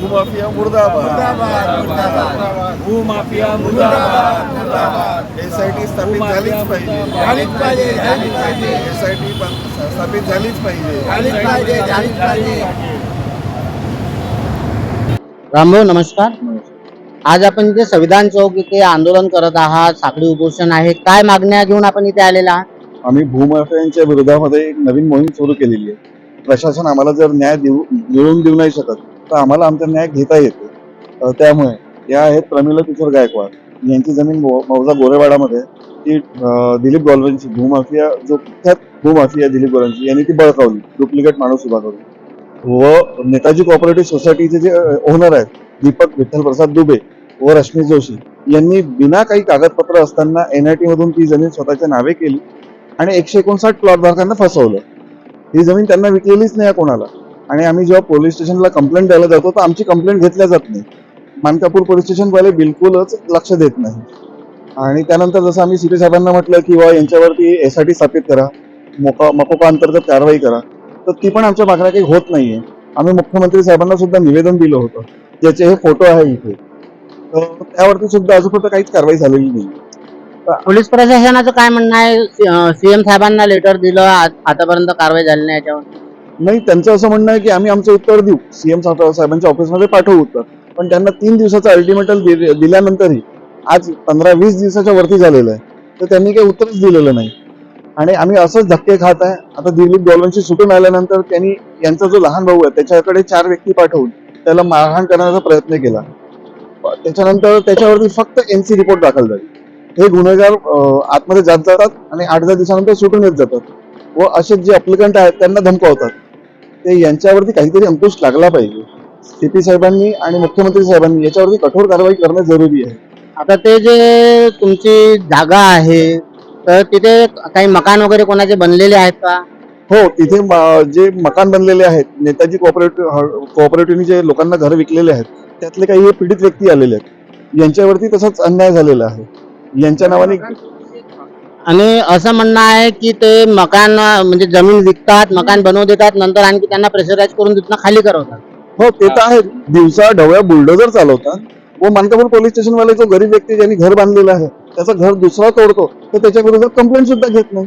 भूमाफिया मुर्दाबाद. भूमाफिया S I T स्थापित झालीच पाहिजे. झालीच पाहिजे झालीच पाहिजे. एस आय टी स्थापित झालीच पाहिजे. झालीच पाहिजे झालीच पाहिजे. रामभाऊ नमस्कार. आज आपण इथे संविधान चौक इथे आंदोलन करत आहात. साखळी उपोषण आहे. काय मागण्या घेऊन आपण इथे आलेला आहात? आम्ही भूमाफियांच्या विरोधामध्ये एक नवीन मोहीम सुरू केलेली आहे. प्रशासन आम्हाला जर न्याय देऊ मिळवून देऊ नाही शकत तर आम्हाला आमचा न्याय घेता येतो. त्यामुळे या आहेत प्रमिला किशोर गायकवाड. यांची जमीन मौजा गोरेवाडामध्ये. ती दिलीप गोलवंशी भूमाफिया जो कुख्यात भूमाफिया दिलीप गोलवंशी यांनी ती बळकावली. डुप्लिकेट माणूस उभा करून. व नेताजी कॉपरेटिव्ह सोसायटीचे जे ओनर आहेत दीपक विठ्ठल प्रसाद दुबे व रश्मी जोशी यांनी बिना काही कागदपत्र असताना एनआयटी मधून ती जमीन स्वतःच्या नावे केली आणि एकशे एकोणसाठ प्लॉट धारकांना फसवलं. ही जमीन त्यांना विकलेलीच नाही कोणाला. आणि आम्ही जेव्हा पोलीस स्टेशनला कंप्लेंट द्यायला जातो तर आमची कंप्लेंट घेतल्या जात नाही. मानकापूर पोलीस स्टेशनवाले बिलकुलच लक्ष देत नाही. आणि त्यानंतर जसं आम्ही सीपी साहेबांना म्हटलं की बा यांच्यावरती एस आय टी स्थापित करा मोका मकोपा अंतर्गत कारवाई करा. तर ती पण आमच्या मागण्या काही होत नाहीये. आम्ही मुख्यमंत्री साहेबांना सुद्धा निवेदन दिलं होतं. ज्याचे हे फोटो आहे इथे. तर त्यावरती सुद्धा अजून काहीच कारवाई झालेली नाही. पोलीस प्रशासनाचं काय म्हणणं आहे? सीएम साहेबांना लेटर दिलं आतापर्यंत कारवाई झाली नाही याच्यावर. नाही त्यांचं असं म्हणणं आहे की आम्ही आमचं उत्तर देऊ. सीएम साहेबांच्या ऑफिसमध्ये पाठवू उत्तर. पण त्यांना तीन दिवसाचा अल्टिमेटल दिल्यानंतरही आज पंधरा वीस दिवसाच्या वरती झालेलं आहे. तर त्यांनी काही उत्तरच दिलेलं नाही. आणि आम्ही असंच धक्के खात आहे. आता दिलीप गोलवंशी सुटून आल्यानंतर त्यांनी यांचा जो लहान भाऊ आहे त्याच्याकडे चार व्यक्ती पाठवून त्याला मारहाण करण्याचा प्रयत्न केला. त्याच्यानंतर त्याच्यावरती फक्त एनसी रिपोर्ट दाखल झाली. हे गुन्हेगार आतमध्ये जात जातात आणि आठ दहा दिवसानंतर सुटून येत जातात. व असे जे अप्लिकंट आहेत त्यांना धमकावतात. ते यांच्यावरती काहीतरी अंकुश लागला पाहिजे. सीपी साहेबांनी आणि मुख्यमंत्री साहेबांनी याच्यावरती कठोर कारवाई करणं जरुरी आहे. आता ते जे तुमची जागा आहे तर तिथे काही मकान वगैरे कोणाचे बनलेले आहेत का? हो तिथे जे मकान बनलेले आहेत नेताजी कोऑपरेटिव्ह कोऑपरेटिव्हने जे लोकांना घर विकलेले आहेत त्यातले काही हे पीडित व्यक्ती आलेले आहेत. यांच्यावरती तसाच अन्याय झालेला आहे. यांच्या नावाने आणि असं म्हणणं आहे की ते मकान म्हणजे जमीन विकतात मकान बनवून देतात नंतर आणखी त्यांना प्रेशराईज करून तिथनं खाली करवतात. हो ते तर आहे. दिवसा ढवळ्या बुलडोजर चालवतात. व मानकापूर पोलीस स्टेशन वाले जो गरीब व्यक्ती ज्यांनी घर बांधलेलं आहे त्याचं घर दुसरा तोडतो तर त्याच्या विरोधात कंप्लेंट सुद्धा घेत नाही.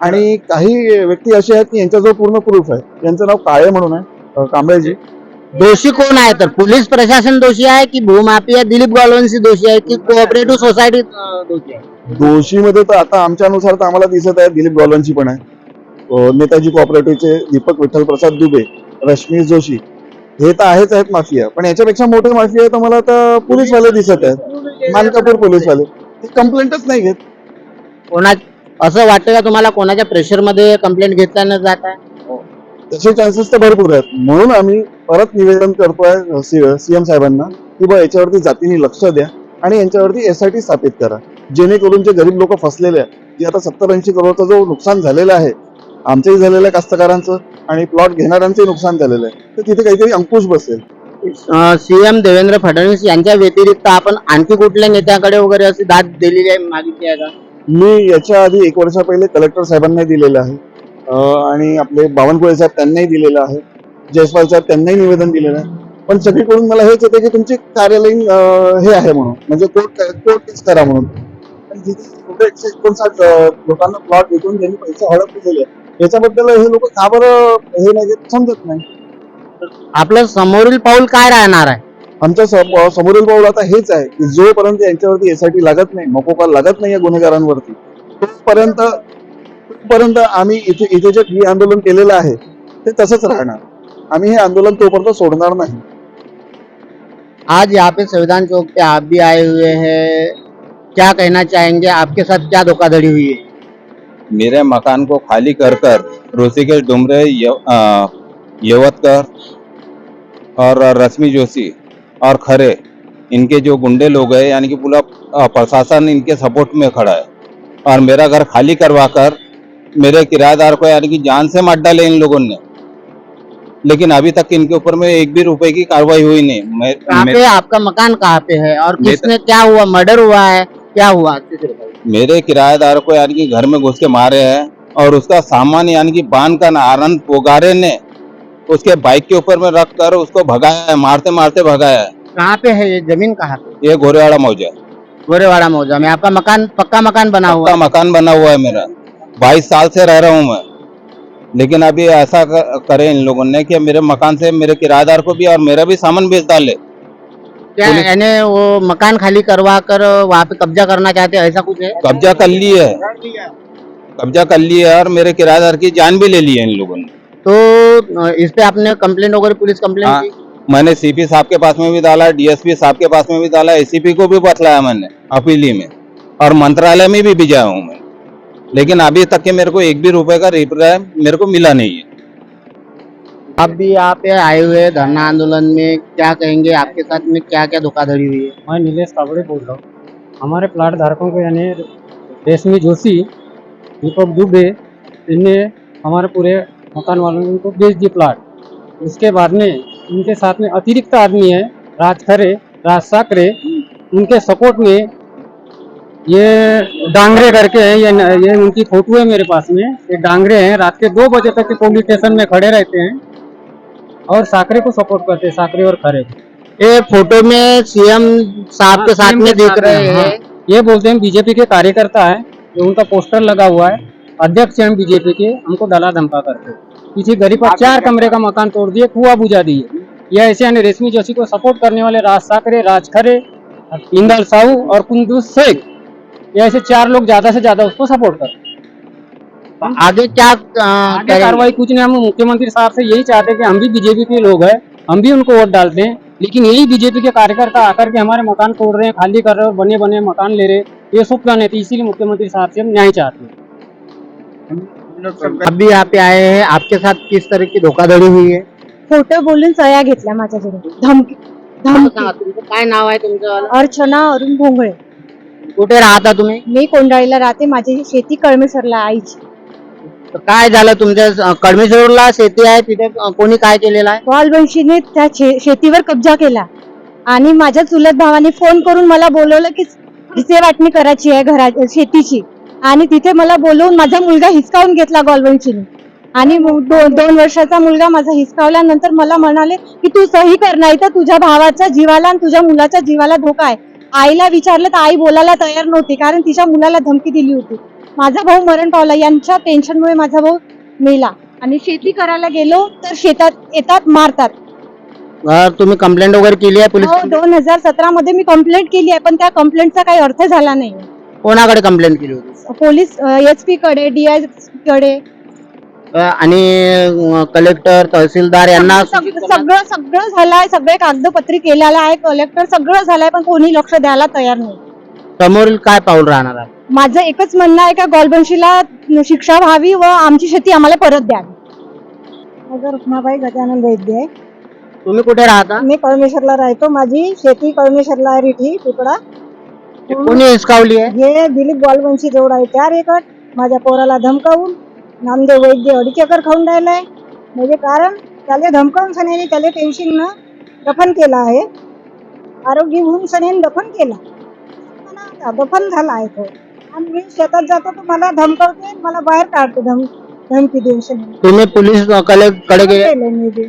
आणि काही व्यक्ती असे आहेत की यांच्याजवळ पूर्ण प्रूफ आहे. यांचं नाव काळे म्हणून आहे कांबळेजी. दोषी कोण आहे तर? पोलीस प्रशासन दोषी आहे की भूमाफिया? दिलीप गोलवंशी दोषी आहे की कोऑपरेटिव्ह सोसायटी दोषी आहे. दोषीमध्ये तर आता आमच्या अनुसार तर आम्हाला दिसत आहे दिलीप गॉलवंशी पण आहे. नेताजी कोऑपरेटिव्हचे दीपक विठ्ठल प्रसाद दुबे रश्मी जोशी हे तर आहेच आहेत माफिया पण याच्यापेक्षा मोठे माफिया तर मला तर पोलीसवाले दिसत आहेत. मानकापूर पोलीसवाले. ते कंप्लेंटच नाही घेत. कोणा असं वाटतं का तुम्हाला कोणाच्या प्रेशरमध्ये कंप्लेंट घेतल्या जात आहे? तसे चान्सेस तर भरपूर आहेत. म्हणून आम्ही परत निवेदन करतोय सीएम साहेबांना की बा याच्यावरती जातीने लक्ष द्या आणि यांच्यावरती एस आय टी स्थापित करा. जेणेकरून जे गरीब लोक फसलेले आहेत की आता सत्तर ऐंशी करोडचा जो नुकसान झालेलं आहे आमचंही झालेलं आहे कास्तकारांचं आणि प्लॉट घेणाऱ्यांचंही नुकसान झालेलं आहे. तर तिथे काहीतरी अंकुश बसेल. सीएम देवेंद्र फडणवीस यांच्या व्यतिरिक्त आपण आणखी कुठल्या नेत्याकडे वगैरे अशी दाद दिलेली आहे मागितली आहे का? मी याच्या आधी एक वर्षा पहिले कलेक्टर साहेबांनाही दिलेलं आहे. आणि आपले बावनकुळे साहेब त्यांनाही दिलेलं आहे. जयस्वाल साहेब त्यांनाही निवेदन दिलेलं आहे. पण सगळीकडून मला हेच येते की तुमचे कार्यालयीन हे आहे म्हणून. म्हणजे कोर्ट कोर्ट करा म्हणून. एकशे एकोणसाठ अं, लोकांना प्लॉट विकून त्यांनी पैसे हडप. याच्याबद्दल हे लोक का बरं हे नाही समजत नाही. आपलं समोरील पाऊल काय राहणार आहे? आमच्या सम- समोरील पाऊल आता हेच आहे की जोपर्यंत यांच्यावरती एसआयटी लागत नाही मकोका लागत नाही या गुन्हेगारांवरती तोपर्यंत तोपर्यंत आम्ही इथे इथे जे ठिय्या आंदोलन केलेलं आहे ते तसंच राहणार. आम्ही हे आंदोलन तोपर्यंत सोडणार नाही. आज यहाँ पे संविधान चौक पे आप भी आए हुए हैं। क्या कहना चाहेंगे? आपके साथ क्या धोखाधड़ी हुई है? मेरे मकान को खाली कर कर ऋषिकेश डुमरे यवतकर और रश्मि जोशी और खरे इनके जो गुंडे लोग हैं यानी कि पूरा प्रशासन इनके सपोर्ट में खड़ा है। और मेरा घर खाली करवा कर मेरे किराएदार को यानी कि जान से मार डाले इन लोगों ने। लेकिन अभी तक इनके ऊपर में एक भी रुपए की कार्रवाई हुई नहीं। मैं, मैं- आपका मकान कहाँ पे है? और किसने क्या हुआ? मर्डर हुआ है? क्या हुआ। मेरे किराएदार को यानी कि घर में घुस के मारे हैं और उसका सामान यानी कि बाँध का आनंद पोगारे ने उसके बाइक के ऊपर में रख कर उसको भगाया है मारते मारते भगाया। है कहाँ पे है ये ज़मीन? कहाँ पे? ये घोरेवाड़ा मौजा गोरेवाड़ा मौजा में। आपका मकान पक्का मकान बना हुआ पक्का मकान बना हुआ है मेरा। बाईस साल से रह रहा हूँ मैं। लेकिन अभी ऐसा करे इन लोगों ने कि मेरे मकान से मेरे किराएदार को भी और मेरा भी सामान बेच डाले। क्या यानी वो मकान खाली करवा कर वहाँ पे कब्जा करना चाहते हैं ऐसा कुछ है? कब्जा कर ली है। कब्जा कर ली है और मेरे किराएदार की जान भी ले ली है इन लोगों ने। तो इस पे आपने कंप्लेंट वगैरह पुलिस कंप्लेंट हाँ, की? मैंने सीपी साहब के पास में भी डाला डीएसपी साहब के पास में भी डाला एसीपी को भी बतलाया मैंने अपीली में। और मंत्रालय में भी भिजाया हूँ मैं। लेकिन अभी तक के मेरे को एक भी रुपए का रिप्लाई मेरे को मिला नहीं है। आप भी आप आए हुए धरना आंदोलन में, क्या कहेंगे? आपके साथ में क्या क्या धोखाधड़ी हुई है? मैं नीलेश काबड़े बोल रहा हूँ। हमारे प्लाट धारकों को यानी रेशमी जोशी, दीपक दुबे, इनने हमारे पूरे मकान वालों को बेच दी प्लाट। उसके बाद में उनके साथ में अतिरिक्त आदमी है, राज खरे राज साकरे, उनके सपोर्ट में ये डांगरे करके हैं, ये ये उनकी फ़ोटो है मेरे पास में। ये डांगरे हैं, रात के दो बजे तक के पुलिस स्टेशन में खड़े रहते हैं। और साकरे को सपोर्ट करते हैं साकरे और खरे को। ये फ़ोटो में सीएम साहब के साथ हाँ, में के दिख साथ रहे हैं। हाँ। ये बोलते हैं बीजेपी के कार्यकर्ता है जो उनका पोस्टर लगा हुआ है अध्यक्ष हैं बीजेपी के हमको डला धमका करते किसी गरीब का चार कमरे का मकान तोड़ दिए कुआ बुझा दिए। यह ऐसे यानी रेशमी जोशी को सपोर्ट करने वाले राज साकरे राज खरे इंदल साहू और कुंदूस शेख। ये ऐसे चार लोग ज़्यादा से ज़्यादा उसको सपोर्ट करते हैं। आगे क्या आगे? कार्रवाई कुछ नहीं हम मुख्यमंत्री साहब से यही चाहते हैं कि हम भी बीजेपी के लोग हैं हम भी उनको वोट डालते हैं लेकिन यही बीजेपी के कार्यकर्ता आकर के हमारे मकान तोड़ रहे हैं खाली कर रहे हैं बने बने मकान ले रहे हैं ये शुभ नहीं थी इसीलिए मुख्यमंत्री साहब से हम न्याय चाहते हैं। आप भी यहाँ पे आए हैं आपके साथ किस तरह की धोखाधड़ी हुई है? खोटं बोलून सह्या घेतल्या माझ्याकडे धमकी सांगा, धमकी. तुमचं काय नाव आहे तुमचं? अर्चना अरुण भोंगळे. कुठे राहता तुम्ही? मी कोंडाळीला राहते माझी शेती कळमेसरला आईची. तर काय झालं? तुमच्या कडमेश्वरला शेती आहे तिथे कोणी काय केलेलं आहे? वालवंशीने त्या शे- शेतीवर कब्जा केला. आणि माझ्या चुलत भावाने फोन करून मला बोलवलं की हिचे वाटणी करायची आहे घरा शेतीची. आणि तिथे मला बोलवून माझा मुलगा हिसकावून घेतला गोलवंशीने आणि मग दो, दोन वर्षाचा मुलगा माझा हिसकावल्यानंतर मला म्हणाले की तू सही कर नाही तर तुझ्या भावाच्या जीवाला आणि तुझ्या मुलाच्या जीवाला धोका आहे. आईला विचारलं तर आई बोलायला तयार नव्हती कारण तिच्या मुलाला धमकी दिली होती. माझा भाऊ मरण पावला यांच्या टेन्शनमुळे माझा भाऊ मेला. आणि शेती करायला गेलो तर शेतात येतात मारतात. अ, तुम्ही कंप्लेंट वगैरे केली आहे पोलीस हो दोन हजार सतरा मध्ये मी कंप्लेंट केली आहे पण त्या कंप्लेंटचा काही अर्थ झाला नाही. कोणाकडे कंप्लेंट केली होती? पोलीस एच पी कडे डीआयकडे. अ, आणि कलेक्टर तहसीलदार यांना सग- सगळं सगळं झालंय सगळे कागदपत्री केलेलं आहे कलेक्टर सगळं झालंय पण कोणी लक्ष द्यायला तयार नाही. समोरील काय पाऊल राहणार आहे? माझं एकच म्हणणं आहे का गॉलबंशीला शिक्षा व्हावी व आमची शेती आम्हाला परत द्यावी. माझं रुक्माबाई गजानन वैद्य आहे. तुम्ही कुठे राहता? मी कळमेश्वरला राहतो. माझी शेती कळमेश्वरला आहे रिठी तुकडा कोणी हिसकावली आहे? हे दिलीप गोलवंशी जवळ आहे चार एकर. माझ्या पोराला धमकावून नामदेव वैद्य अडीच एकर खाऊन राहिलाय म्हणजे कारण त्याला धमकावून सनेने त्याला टेन्शन न दफन केलं आहे. आरोग्य होऊन सनेने दफन केला. दफन झाला आहे तो. आणि मी शेतात जातो तर मला धमकावते मला बाहेर काढते धम धमकी सनेने तुम्ही पोलीसकडे गेले? केलं मी ते.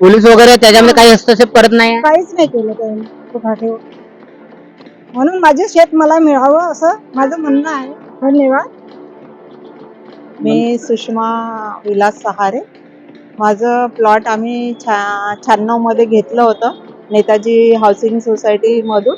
पोलीस वगैरे त्याच्यामध्ये काही हस्तक्षेप करत नाही? काहीच नाही केलं त्यांनी म्हणून माझे शेत मला मिळावं असं माझं म्हणणं आहे. धन्यवाद. मी सुषमा विलास सहारे. माझं प्लॉट आम्ही छा शहाण्णवमध्ये घेतलं होतं नेताजी हाऊसिंग सोसायटीमधून.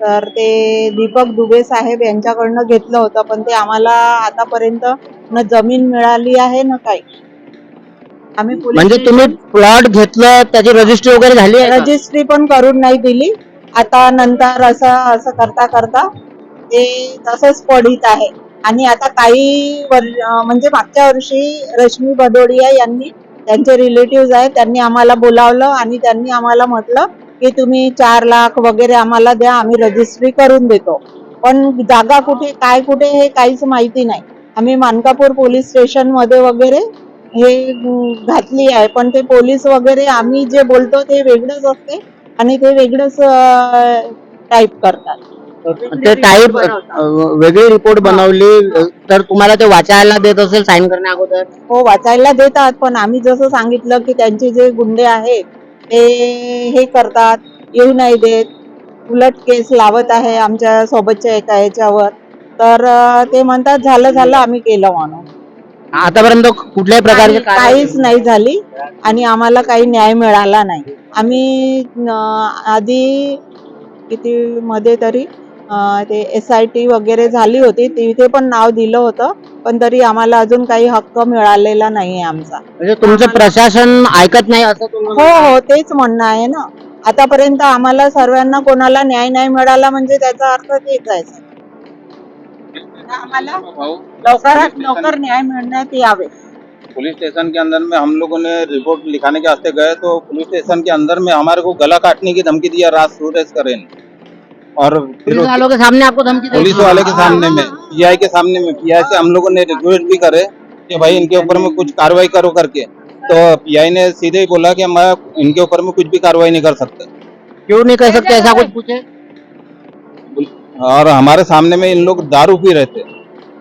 तर ते दीपक दुबे साहेब यांच्याकडनं घेतलं होतं पण ते आम्हाला आतापर्यंत न जमीन मिळाली आहे न काही. आम्ही म्हणजे तुम्ही प्लॉट घेतलं त्याची रजिस्ट्री वगैरे झाली आहे का? रजिस्ट्री पण करून नाही दिली. आता नंतर असं असं करता करता ते तसंच पडित आहे. आणि आता काही वर अं, म्हणजे मागच्या वर्षी रश्मी भदोडिया यांनी त्यांचे रिलेटिव्ह आहेत त्यांनी आम्हाला बोलावलं आणि त्यांनी आम्हाला म्हटलं की तुम्ही चार लाख वगैरे आम्हाला द्या आम्ही रजिस्ट्री करून देतो. पण जागा कुठे काय कुठे हे काहीच माहिती नाही. आम्ही मानकापूर पोलीस स्टेशनमध्ये वगैरे हे घातली आहे. पण ते पोलीस वगैरे आम्ही जे बोलतो ते वेगळंच असते आणि ते वेगळंच टाईप करतात. ते टाईप वेगळी रिपोर्ट बनवली. तर तुम्हाला ते वाचायला देत असेल साईन करण्या अगोदर? हो वाचायला देतात. पण आम्ही जसं सांगितलं की त्यांचे जे गुंडे आहेत ते हे करतात येऊ नाही देत. उलट केस लावत आहे आमच्या सोबतच्या एका याच्यावर तर ते म्हणतात झालं झालं आम्ही केलं म्हणून. आतापर्यंत कुठल्याही प्रकारचे काहीच नाही झाली आणि आम्हाला काही न्याय मिळाला नाही. आम्ही आधी किती मध्ये तरी ते एस आय टी वगैरे झाली होती तिथे पण नाव दिलं होतं पण तरी आम्हाला अजून काही हक्क मिळालेला नाहीये आमचा. म्हणजे तुमचं प्रशासन ऐकत नाही असं तुम्हाला हो हो तेच म्हणणं आहे ना. आतापर्यंत आम्हाला सर्वांना कोणाला न्याय नाही मिळाला म्हणजे त्याचा अर्थ तेच आहे. आम्हाला लवकरात लवकर न्याय मिळण्यात यावे. पुलिस स्टेशन के अंदर में हम लोगों ने रिपोर्ट लिखाने के वास्ते गए तो पुलिस स्टेशन के अंदर में हमारे को गला काटने की धमकी दिया रात सूरज करें। और पुलिस वालों के सामने आपको धमकी पुलिस वाले के सामने में पीआई के सामने में पीआई से हम लोगों ने रिक्वेस्ट भी करे कि भाई इनके ऊपर में कुछ कार्रवाई करो करके। तो पीआई ने सीधे ही बोला कि मैं इनके ऊपर में कुछ भी कार्रवाई नहीं कर सकते। क्यों नहीं कर सकते? ऐसा कुछ पूछे? और हमारे सामने में इन लोग दारू पी रहे थे।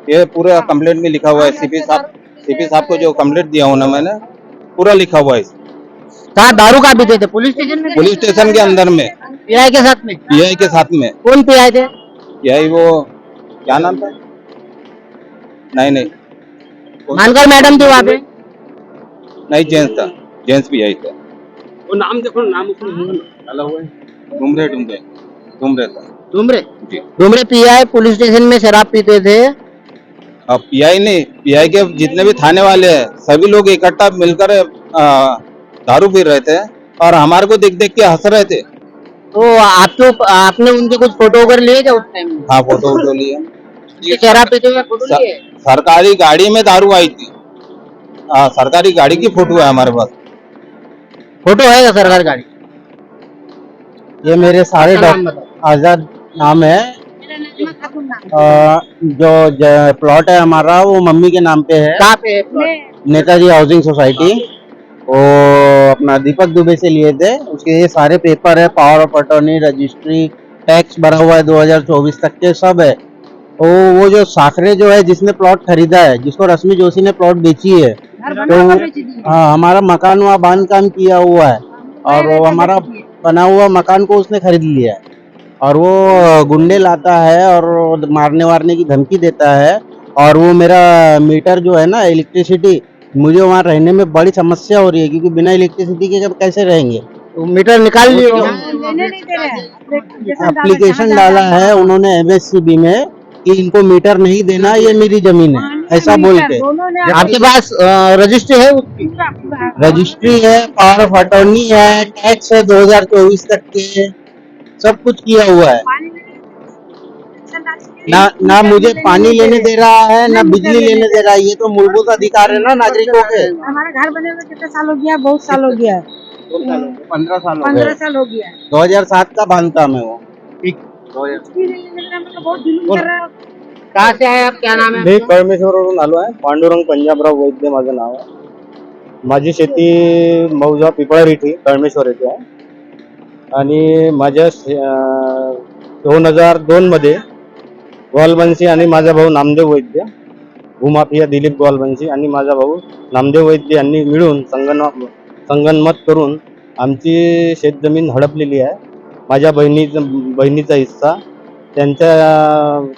ये पूरा कंप्लेंट में लिखा हुआ है। सीपी साहब सीपी साहब को जो कंप्लेंट दिया हूँ ना मैंने पूरा लिखा हुआ है। कहा दारू का पीते थे? पुलिस स्टेशन में? पुलिस स्टेशन के अंदर में। पीआई के साथ में? पीआई के साथ में। कौन पीआई थे? पीआई वो क्या नाम था? नहीं नहीं। मानकर मैडम थी वहाँ पे? नहीं जेंट्स था। जेंट्स पीआई था। वो नाम देखो नाम डुमरे डुमरे डुमरे था। Dumre ji. Dumre PI police station में शराब पीते थे? अब पीआई नहीं पीआई के जितने भी थाने वाले हैं सभी लोग इकट्ठा मिलकर दारू पी रहे थे और हमारे को देख देख के हंस रहे थे। तो आपके ऊप- आपने उनके कुछ फ़ोटो वगैरह लिए क्या उस टाइम हाँ फ़ोटो वोटो लिए। फ़ोटो स- सरकारी गाड़ी में दारू आई थी। हाँ सरकारी गाड़ी की फ़ोटो है हमारे पास। फ़ोटो है क्या सरकारी गाड़ी? ये मेरे सारे आपका नाम डॉक्टर आज़ाद नाम है। अ, जो ज- प्लॉट है हमारा वो मम्मी के नाम पे है। कहाँ पे है? plot? नेताजी हाउसिंग सोसाइटी वो अपना दीपक दुबे से लिए थे। उसके ये सारे पेपर है power of attorney registry tax भरा हुआ है 2024 तक के सब है। वो वो जो साखरे जो है जिसने प्लॉट खरीदा है जिसको रश्मि जोशी ने प्लॉट बेची है तो हाँ हमारा मकान वहाँ बाँध काम किया हुआ है और वो हमारा बना हुआ मकान को उसने खरीद लिया है। और वो गुंडे लाता है और मारने वारने की धमकी देता है और वो मेरा मीटर जो है ना इलेक्ट्रिसिटी मुझे वहाँ रहने में बड़ी समस्या हो रही है क्योंकि बिना इलेक्ट्रिसिटी के कैसे रहेंगे? तो मीटर निकाल लिए एप्लीकेशन डाला है। उन्होंने एमएससीबी में कि इनको मीटर नहीं देना ये मेरी ज़मीन है। ऐसा बोल के। आपके पास रजिस्ट्री है उसकी? रजिस्ट्री है पावर ऑफ़ अटॉर्नी है टैक्स है 2024 तक के सब कुछ किया हुआ है। ना ना मुझे पानी लेने दे रहा है ना बिजली लेने दे रहा है। ये तो मूलभूत अधिकार है ना नागरिकों के? हमारा घर बने हुए कितने साल हो गया? बहुत साल हो गया। पंद्रह साल हो पंद्रह साल हो गया। 2007 का बांधकाम है वो। कहाँ से आए आप? क्या नाम है मी आपका? कळमेश्वरवरून आलो आहे पांडुरंग पंजाबराव वैद्य माझं नाव आहे माझी शेती मौजा पिपळारिठी कळमेश्वर येथे आहे. आणि माझ्या दोन हजार दोन मध्ये ग्वालबंशी आणि माझा भाऊ नामदेव वैद्य. भूमाफिया दिलीप ग्वालबंशी आणि माझा भाऊ नामदेव वैद्य यांनी मिळून संगन संगनमत करून आमची शेतजमीन हडपलेली आहे. माझ्या बहिणीचा बहिणीचा हिस्सा त्यांच्या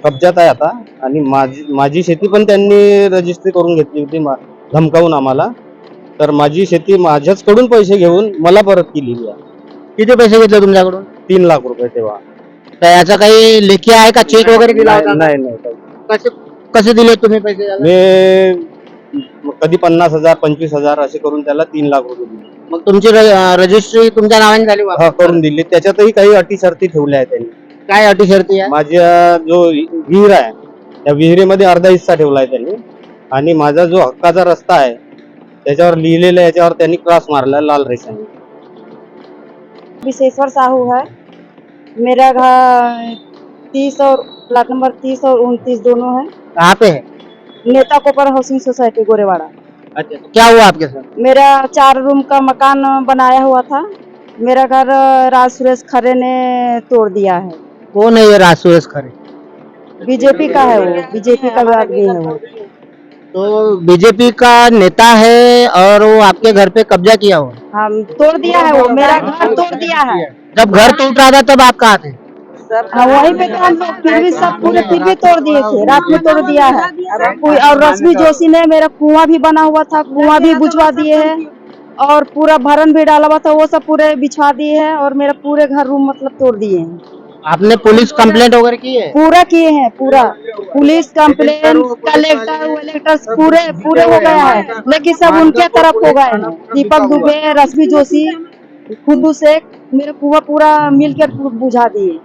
कब्जात आहे आता आणि माझी माझी शेती पण त्यांनी रजिस्ट्री करून घेतली होती धमकावून आम्हाला. तर माझी शेती माझ्याचकडून पैसे घेऊन मला परत केलेली आहे. किती पैसे घेतले तुमच्याकडून? तीन लाख रुपये तेव्हा. तर याचा काही लेखी आहे का? चेक वगैरे दिला होता? नाही. कसे कसे दिले तुम्ही पैसे त्याला? मी कधी पन्नास हजार पंचवीस हजार असे करून त्याला तीन लाख रुपये दिले. मग तुमची र- रजिस्ट्री तुमच्या नावाने झाली? हा करून दिली. त्याच्यातही काही अटी शर्ती ठेवल्या आहेत त्यांनी. काय अटी शर्ती आहे? माझ्या जो विहीर आहे त्या विहिरीमध्ये अर्धा हिस्सा ठेवला आहे त्यांनी. आणि माझा जो हक्काचा रस्ता आहे त्याच्यावर लिहिलेलं आहे याच्यावर त्यांनी क्रॉस मारला लाल रेषाने. विशेश्वर साहू है। मेरा घर तीस और प्लाट नंबर तीस और उनतीस दोनों है। कहाँ पे है? नेता कोपर हाउसिंग सोसाइटी गोरेवाड़ा। अच्छा तो क्या हुआ आपके साथ? मेरा चार रूम का मकान बनाया हुआ था। मेरा घर राज सुरेश खरे ने तोड़ दिया है। कौन है ये राज सुरेश खरे? बीजेपी का है वो बीजेपी का आदमी है वो। तो बीजेपी का नेता है और वो आपके घर पे कब्जा किया हुआ है। हम तोड़ दिया है वो मेरा घर तोड़ दिया है। जब घर टूट रहा था तब आप कहा थे? हाँ, वहीं पे तो हम लोग फिर भी सब पूरे भी तोड़ दिए थे रात में तोड़ दिया है। और कोई- और रश्मि जोशी ने मेरा कुआँ भी बना हुआ था कुआँ भी बुझवा दिए है। और पूरा भरन भी डाला हुआ था वो सब पूरे बिछा दिए है और मेरा पूरे घर रूम मतलब तोड़ दिए हैं। आपने पुलिस कंप्लेंट वगैरह की है? पूरा किए हैं पूरा। पुलिस कंप्लेन कलेक्टर वलेक्टर पूरे पूरे हो गया है। लेकिन सब उनके तरफ़ हो गए हैं। दीपक दुबे रश्मि जोशी खुद्दू शेख मेरे कुआ पूरा मिलकर बुझा दिए।